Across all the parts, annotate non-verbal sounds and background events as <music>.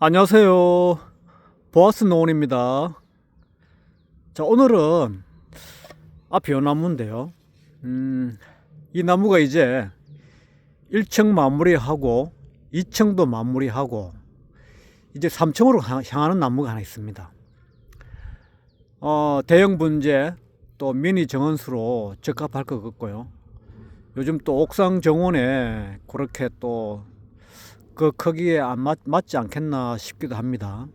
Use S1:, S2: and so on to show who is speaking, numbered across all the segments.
S1: 안녕하세요. 보아스 노원입니다. 자, 오늘은 앞에 요 나무인데요. 음, 이 나무가 이제 1층 마무리하고 2층도 마무리하고 이제 3층으로 향하는 나무가 하나 있습니다. 어, 대형 분재 또 미니 정원수로 적합할 것 같고요. 요즘 또 옥상 정원에 그렇게 또 그 크기에 안 맞, 맞지 않겠나 싶기도 합니다.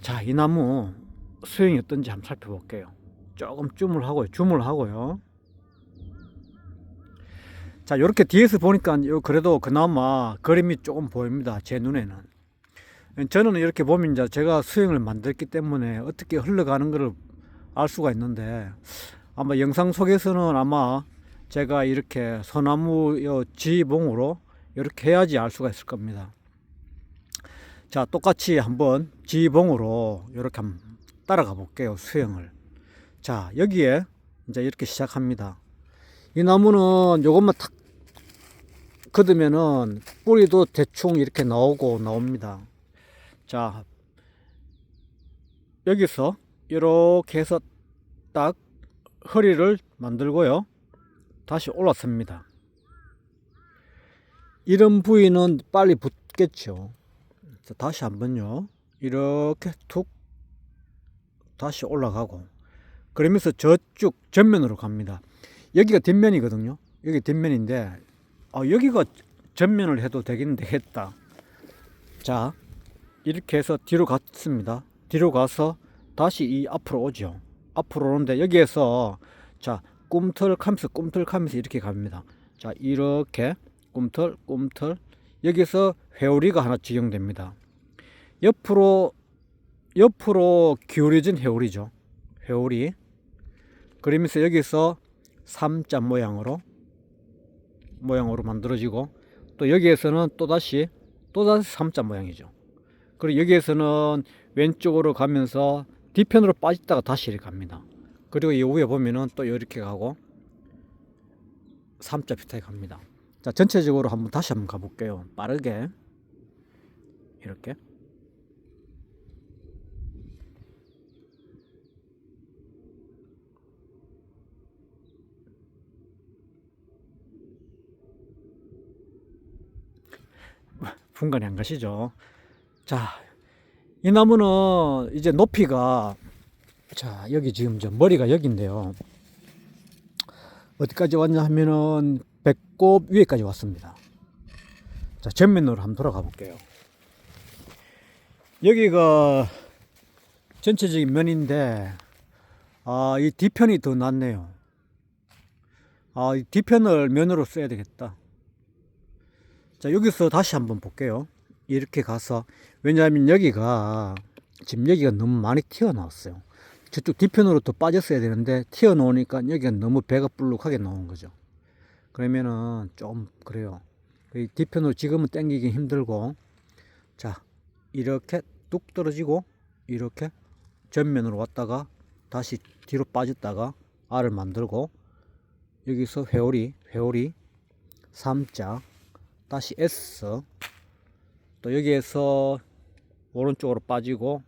S1: 자, 이 나무 수영이 어떤지 한번 살펴볼게요. 조금 줌을 하고요. 줌을 하고요. 자, 이렇게 뒤에서 보니까 요 그래도 그나마 그림이 조금 보입니다. 제 눈에는. 저는 이렇게 보면 이제 제가 수영을 만들기 때문에 어떻게 흘러가는 것을 알 수가 있는데 아마 영상 속에서는 아마 제가 이렇게 소나무 요 지봉으로 이렇게 해야지 알 수가 있을 겁니다. 자, 똑같이 한번 지봉으로 이렇게 한번 따라가 볼게요. 수영을. 자, 여기에 이제 이렇게 시작합니다. 이 나무는 요것만 탁 걷으면은 뿌리도 대충 이렇게 나오고 나옵니다. 자, 여기서 이렇게 해서 딱 허리를 만들고요. 다시 올랐습니다. 이런 부위는 빨리 붙겠죠. 자, 다시 한번요. 이렇게 툭 다시 올라가고 그러면서 저쪽 전면으로 갑니다. 여기가 뒷면이거든요. 여기 뒷면인데 아, 여기가 전면을 해도 되긴 되겠다. 자, 이렇게 해서 뒤로 갔습니다. 뒤로 가서 다시 이 앞으로 오죠. 앞으로 오는데 여기에서 자 꿈틀하면서 꿈틀하면서 이렇게 갑니다. 자 이렇게 꿈틀 꿈틀 여기서 회오리가 하나 지정됩니다. 옆으로 옆으로 기울여진 회오리죠. 회오리. 그러면서 여기서 삼자 모양으로 모양으로 만들어지고 또 여기에서는 또 다시 또 다시 삼자 모양이죠. 그리고 여기에서는 왼쪽으로 가면서 뒤편으로 빠졌다가 다시 이렇게 갑니다. 그리고 이 위에 보면은 또 이렇게 가고 삼자 비슷하게 갑니다. 자, 전체적으로 한번 다시 한번 가볼게요. 빠르게 이렇게. <laughs> 분간이 안 가시죠? 자, 이 나무는 이제 높이가 자 여기 지금 저 머리가 여기인데요. 어디까지 왔냐 하면은 배꼽 위에까지 왔습니다. 자 전면으로 한번 돌아가 볼게요. 여기가 전체적인 면인데 아 이 뒤편이 더 낫네요. 아 이 뒤편을 면으로 써야 되겠다. 자 여기서 다시 한번 볼게요. 이렇게 가서 왜냐하면 여기가 지금 여기가 너무 많이 튀어나왔어요. 저쪽 뒤편으로 더 빠졌어야 되는데 튀어나오니까 여기가 너무 배가 불룩하게 나온 거죠. 그러면은 좀 그래요. 이 뒤편으로 지금은 당기기 힘들고 자 이렇게 뚝 떨어지고 이렇게 전면으로 왔다가 다시 뒤로 빠졌다가 알을 만들고 여기서 회오리 회오리 삼자 다시 S 또 여기에서 오른쪽으로 빠지고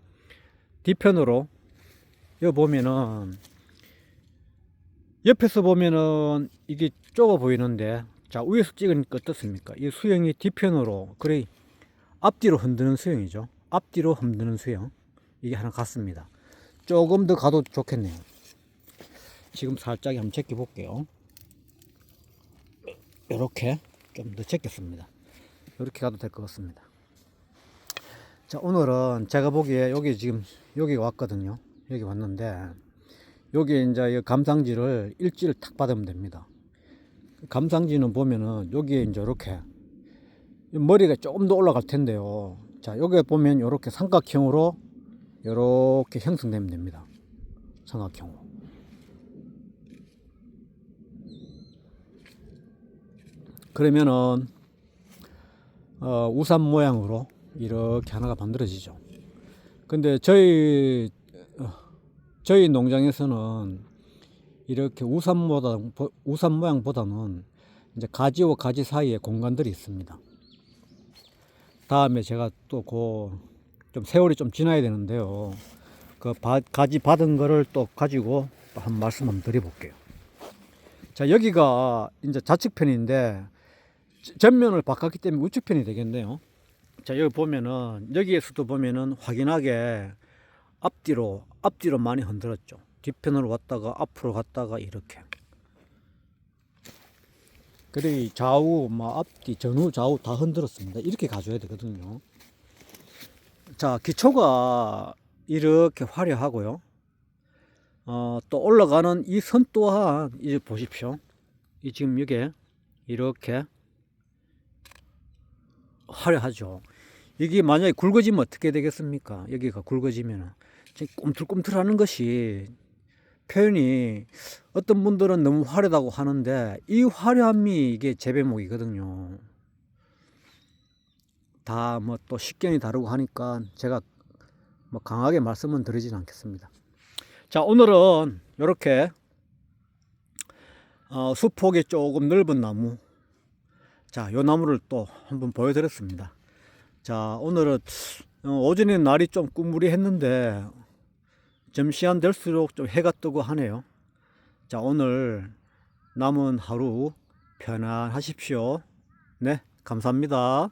S1: 뒤편으로 여기 보면은 옆에서 보면은 이게 좁아 보이는데 자 위에서 찍으니까 어떻습니까? 이 수영이 뒤편으로 그래 앞뒤로 흔드는 수영이죠. 앞뒤로 흔드는 수영. 이게 하나 같습니다. 조금 더 가도 좋겠네요. 지금 살짝 한번 제껴 볼게요. 이렇게 좀 더 제꼈습니다. 이렇게 가도 될 것 같습니다. 자 오늘은 제가 보기에 여기 지금 여기 왔거든요. 여기 왔는데 여기 이제 이 감상지를 일지를 탁 받으면 됩니다 감상지는 보면은 여기에 이제 이렇게 머리가 조금 더 올라갈 텐데요. 자 여기 보면 이렇게 삼각형으로 이렇게 형성되면 됩니다. 삼각형으로. 그러면은 어, 우산 모양으로 이렇게 하나가 만들어지죠. 근데 저희 어, 저희 농장에서는 이렇게 우산보다 우산 모양보다는 이제 가지와 가지 사이에 공간들이 있습니다. 다음에 제가 또그 좀 세월이 좀 지나야 되는데요. 그 바- 가지 받은 거를 또 가지고 또 한 말씀 한번 드려볼게요. 자 여기가 이제 좌측편인데 지- 전면을 바꿨기 때문에 우측편이 되겠네요. 자 여기 보면은 여기에서도 보면은 확인하게 앞뒤로 앞뒤로 많이 흔들었죠. 뒤편으로 왔다가 앞으로 갔다가 이렇게. 이 좌우 뭐 앞뒤 전후 좌우 다 흔들었습니다. 이렇게 가져야 되거든요. 자 기초가 이렇게 화려하고요. 어, 또 올라가는 이 선 또한 이제 보십시오. 이 지금 이게 이렇게 화려하죠. 이게 만약에 굵어지면 어떻게 되겠습니까? 여기가 굵어지면 지금 꿈틀꿈틀 하는 것이 표현이 어떤 분들은 너무 화려하다고 하는데 이 화려함이 이게 재배목이거든요. 다 뭐 또 식견이 다르고 하니까 제가 뭐 강하게 말씀은 드리진 않겠습니다. 자 오늘은 이렇게 어, 수폭이 조금 넓은 나무 자 요 나무를 또 한번 보여드렸습니다. 자 오늘은 어, 오전에 날이 좀 꾸무리했는데 점시간 될수록 좀 해가 뜨고 하네요. 자 오늘 남은 하루 편안하십시오. 네 감사합니다.